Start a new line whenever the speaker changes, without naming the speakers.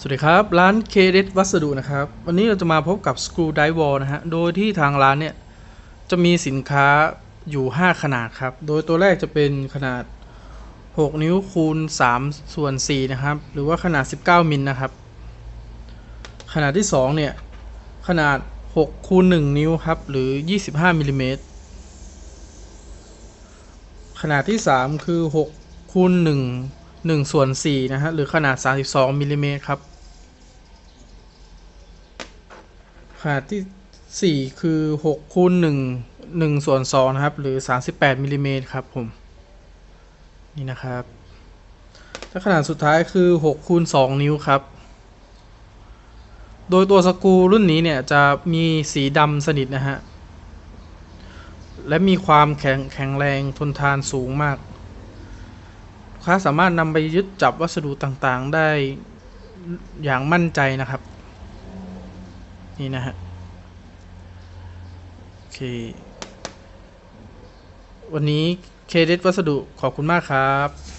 สวัสดีครับ ร้านเคเดวัสดุนะครับ วันนี้เราจะมาพบกับ Screw Drive Wall นะฮะ โดยที่ทางร้านเนี่ย จะมีสินค้าอยู่ 5 ขนาดครับ โดยตัวแรกจะเป็นขนาด 6 นิ้วคูณ3ส่วน4นะครับ หรือว่าขนาด 19 มิลนะครับ ขนาดที่ 2 เนี่ย ขนาด 6 คูณ 1 นิ้วครับ หรือ 25มิลลิเมตรขนาดที่ 3 คือ 6คูณ1 1ส่วน4นะฮะหรือขนาด 32มิลลิเมตรครับ ขนาดที่ 4 คือ6คูณ1 1ส่วน2นะครับ หรือ 38มิลลิเมตรครับผม นี่นะครับและขนาดสุดท้ายคือ6คูณ2นิ้วครับ โดยตัวสกูรุ่นนี้เนี่ยจะมีสีดำสนิทนะฮะ และมีความแข็งแข็งแรงทนทานสูงมาก ค้าสามารถนำไปยึดจับวัสดุต่างๆ ได้อย่างมั่นใจนะครับ นี่นะฮะโอเค วันนี้เคเดวัสดุขอบคุณมากครับ